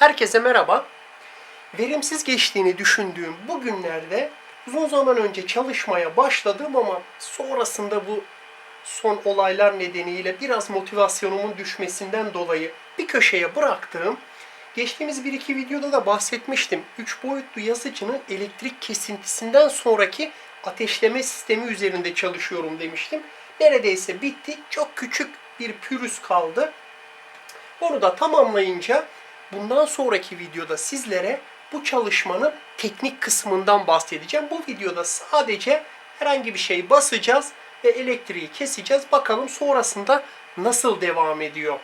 Herkese merhaba. Verimsiz geçtiğini düşündüğüm bu günlerde uzun zaman önce çalışmaya başladım ama sonrasında bu son olaylar nedeniyle biraz motivasyonumun düşmesinden dolayı bir köşeye bıraktığım Geçtiğimiz bir iki videoda da bahsetmiştim. 3 boyutlu yazıcının elektrik kesintisinden sonraki ateşleme sistemi üzerinde çalışıyorum demiştim. Neredeyse bitti. Çok küçük bir pürüz kaldı. Onu da tamamlayınca bundan sonraki videoda sizlere bu çalışmanın teknik kısmından bahsedeceğim. Bu videoda sadece herhangi bir şey basacağız ve elektriği keseceğiz. Bakalım sonrasında nasıl devam ediyor.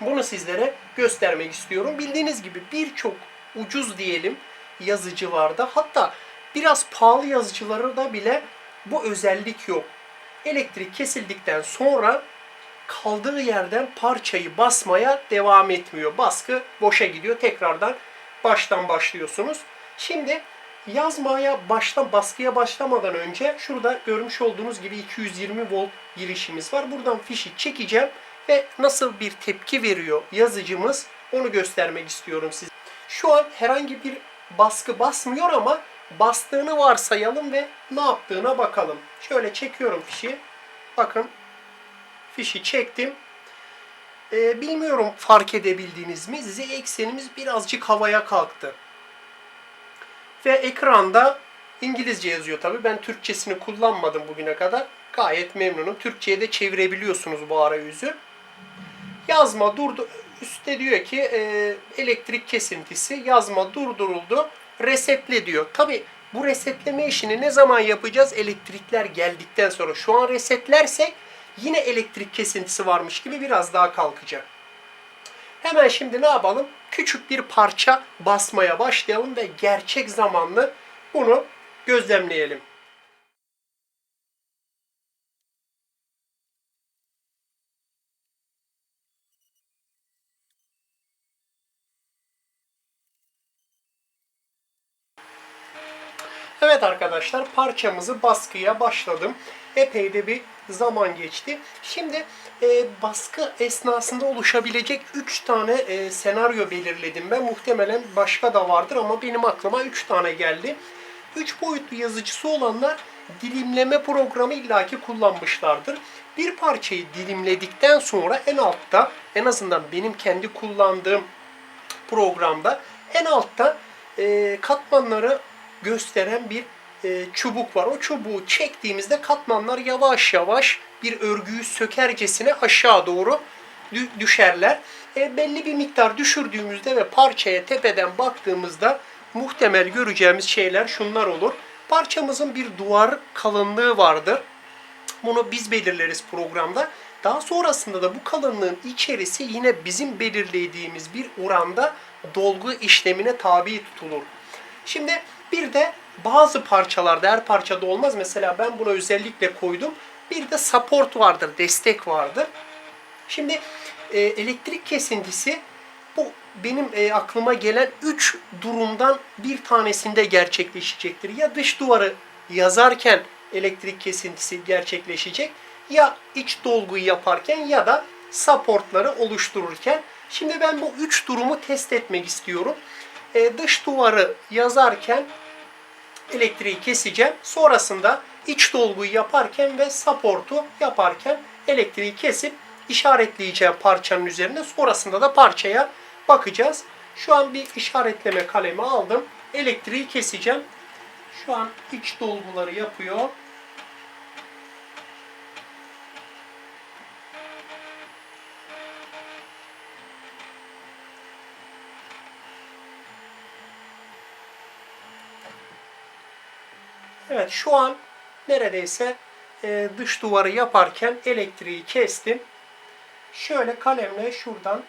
Bunu sizlere göstermek istiyorum. Bildiğiniz gibi birçok ucuz diyelim yazıcılarda hatta biraz pahalı yazıcılarda bile bu özellik yok. Elektrik kesildikten sonra kaldığı yerden parçayı basmaya devam etmiyor. Baskı boşa gidiyor. Tekrardan baştan başlıyorsunuz. Şimdi yazmaya baştan baskıya başlamadan önce şurada görmüş olduğunuz gibi 220 volt girişimiz var. Buradan fişi çekeceğim ve nasıl bir tepki veriyor yazıcımız onu göstermek istiyorum size. Şu an herhangi bir baskı basmıyor ama bastığını varsayalım ve ne yaptığına bakalım. Şöyle çekiyorum fişi. Bakın fişi çektim. Ee, bilmiyorum fark edebildiniz mi? Z eksenimiz birazcık havaya kalktı. Ve ekranda İngilizce yazıyor tabi. Ben Türkçesini kullanmadım bugüne kadar. Gayet memnunum. Türkçe'ye de çevirebiliyorsunuz bu arayüzü. Yazma durdu. Üstte diyor ki e, elektrik kesintisi yazma durduruldu. Resetle diyor. Tabi bu resetleme işini ne zaman yapacağız? Elektrikler geldikten sonra. Şu an resetlersek yine elektrik kesintisi varmış gibi biraz daha kalkacak. Hemen şimdi ne yapalım? Küçük bir parça basmaya başlayalım ve gerçek zamanlı bunu gözlemleyelim. Evet arkadaşlar parçamızı baskıya başladım. Epey de bir zaman geçti. Şimdi e, baskı esnasında oluşabilecek 3 tane e, senaryo belirledim ben. Muhtemelen başka da vardır ama benim aklıma 3 tane geldi. 3 boyutlu yazıcısı olanlar dilimleme programı illaki kullanmışlardır. Bir parçayı dilimledikten sonra en altta en azından benim kendi kullandığım programda en altta e, katmanları gösteren bir e, çubuk var. O çubuğu çektiğimizde katmanlar yavaş yavaş bir örgüyü sökercesine aşağı doğru dü- düşerler. E, belli bir miktar düşürdüğümüzde ve parçaya tepeden baktığımızda muhtemel göreceğimiz şeyler şunlar olur. Parçamızın bir duvar kalınlığı vardır. Bunu biz belirleriz programda. Daha sonrasında da bu kalınlığın içerisi yine bizim belirlediğimiz bir oranda dolgu işlemine tabi tutulur. Şimdi bir de bazı parçalarda her parçada olmaz. Mesela ben buna özellikle koydum. Bir de support vardır, destek vardır. Şimdi e, elektrik kesintisi bu benim e, aklıma gelen 3 durumdan bir tanesinde gerçekleşecektir. Ya dış duvarı yazarken elektrik kesintisi gerçekleşecek ya iç dolguyu yaparken ya da supportları oluştururken. Şimdi ben bu üç durumu test etmek istiyorum. E, dış duvarı yazarken elektriği keseceğim. Sonrasında iç dolguyu yaparken ve support'u yaparken elektriği kesip işaretleyeceğim parçanın üzerine. Sonrasında da parçaya bakacağız. Şu an bir işaretleme kalemi aldım. Elektriği keseceğim. Şu an iç dolguları yapıyor. Evet şu an neredeyse e, dış duvarı yaparken elektriği kestim. Şöyle kalemle şuradan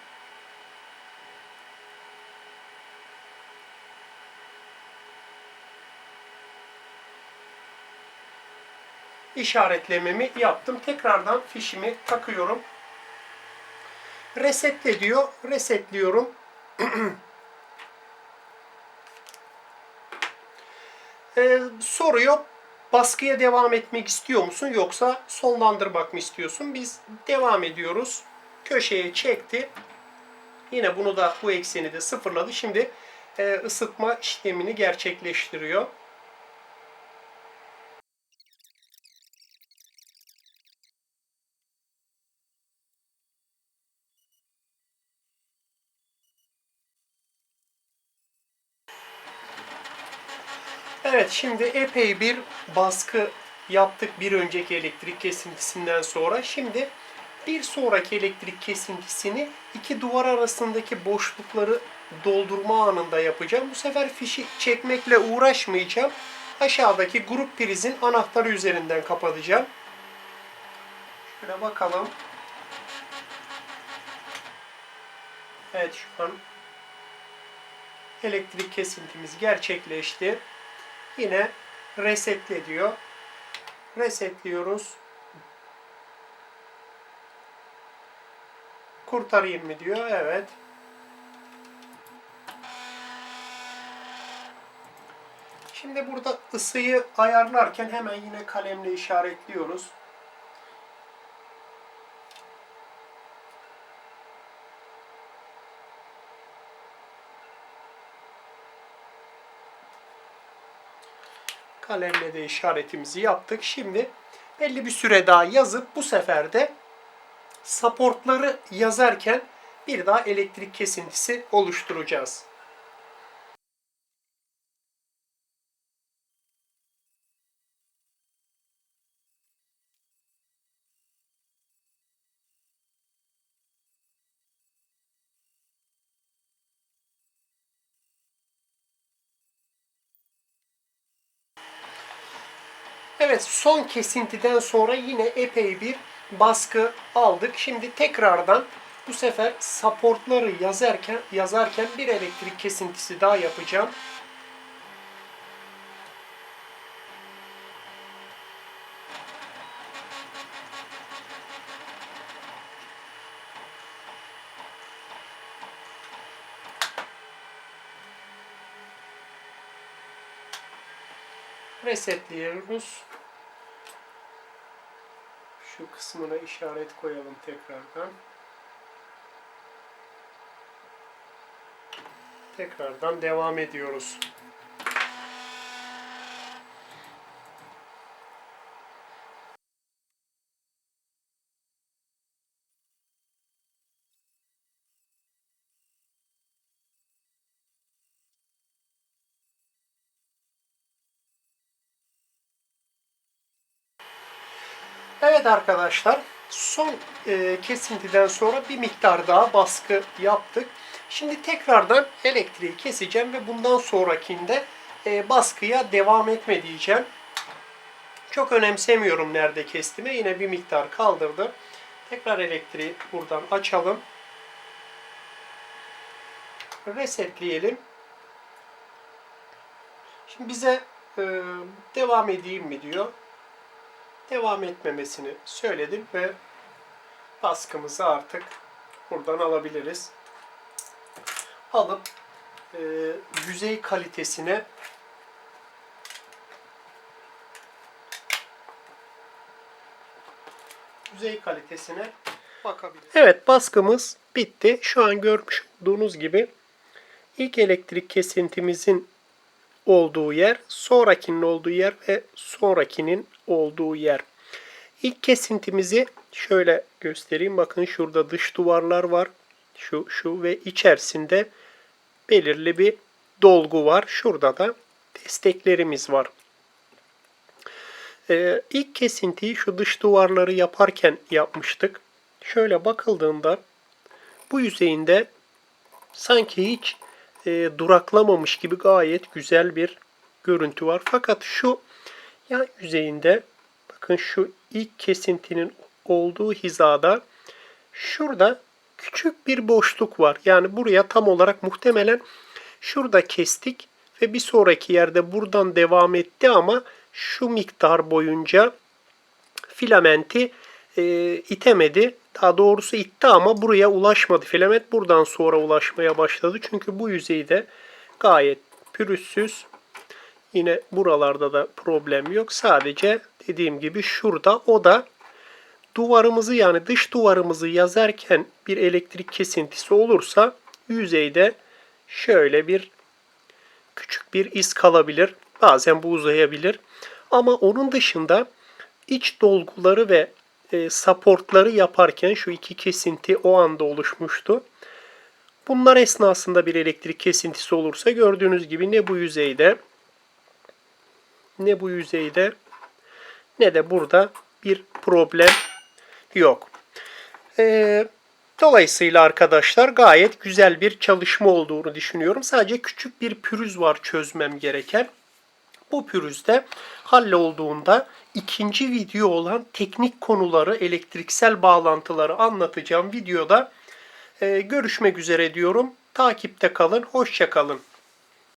işaretlememi yaptım. Tekrardan fişimi takıyorum. Resetle diyor. Resetliyorum. Ee, soruyor baskıya devam etmek istiyor musun yoksa sonlandırmak mı istiyorsun? Biz devam ediyoruz. Köşeye çekti. Yine bunu da bu ekseni de sıfırladı. Şimdi e, ısıtma işlemini gerçekleştiriyor. Evet şimdi epey bir baskı yaptık bir önceki elektrik kesintisinden sonra. Şimdi bir sonraki elektrik kesintisini iki duvar arasındaki boşlukları doldurma anında yapacağım. Bu sefer fişi çekmekle uğraşmayacağım. Aşağıdaki grup prizin anahtarı üzerinden kapatacağım. Şöyle bakalım. Evet şu an elektrik kesintimiz gerçekleşti. Yine resetle diyor. Resetliyoruz. Kurtarayım mı diyor. Evet. Şimdi burada ısıyı ayarlarken hemen yine kalemle işaretliyoruz. Kalemle de işaretimizi yaptık. Şimdi belli bir süre daha yazıp bu sefer de supportları yazarken bir daha elektrik kesintisi oluşturacağız. Evet son kesintiden sonra yine epey bir baskı aldık. Şimdi tekrardan bu sefer supportları yazarken yazarken bir elektrik kesintisi daha yapacağım. Resetliyoruz. Kısmına işaret koyalım tekrardan. Tekrardan devam ediyoruz. Evet arkadaşlar son e, kesintiden sonra bir miktar daha baskı yaptık. Şimdi tekrardan elektriği keseceğim ve bundan sonrakinde e, baskıya devam etme diyeceğim. Çok önemsemiyorum nerede kestiğimi. Yine bir miktar kaldırdım. Tekrar elektriği buradan açalım. Resetleyelim. Şimdi bize e, devam edeyim mi diyor devam etmemesini söyledim ve baskımızı artık buradan alabiliriz. Alıp e, yüzey kalitesine yüzey kalitesine bakabiliriz. Evet baskımız bitti. Şu an görmüş olduğunuz gibi ilk elektrik kesintimizin olduğu yer, sonrakinin olduğu yer ve sonrakinin olduğu yer. İlk kesintimizi şöyle göstereyim. Bakın şurada dış duvarlar var. Şu, şu ve içerisinde belirli bir dolgu var. Şurada da desteklerimiz var. Ee, ilk kesintiyi şu dış duvarları yaparken yapmıştık. Şöyle bakıldığında bu yüzeyinde sanki hiç e, duraklamamış gibi gayet güzel bir görüntü var. Fakat şu yan yüzeyinde bakın şu ilk kesintinin olduğu hizada şurada küçük bir boşluk var. Yani buraya tam olarak muhtemelen şurada kestik ve bir sonraki yerde buradan devam etti ama şu miktar boyunca filamenti e, itemedi. Daha doğrusu itti ama buraya ulaşmadı. Filament buradan sonra ulaşmaya başladı. Çünkü bu yüzeyde gayet pürüzsüz. Yine buralarda da problem yok. Sadece dediğim gibi şurada o da duvarımızı yani dış duvarımızı yazarken bir elektrik kesintisi olursa yüzeyde şöyle bir küçük bir iz kalabilir. Bazen bu uzayabilir. Ama onun dışında iç dolguları ve e, supportları yaparken şu iki kesinti o anda oluşmuştu. Bunlar esnasında bir elektrik kesintisi olursa gördüğünüz gibi ne bu yüzeyde ne bu yüzeyde ne de burada bir problem yok. Ee, dolayısıyla arkadaşlar gayet güzel bir çalışma olduğunu düşünüyorum. Sadece küçük bir pürüz var çözmem gereken. Bu pürüzde hallolduğunda ikinci video olan teknik konuları, elektriksel bağlantıları anlatacağım videoda e, görüşmek üzere diyorum. Takipte kalın, hoşça kalın.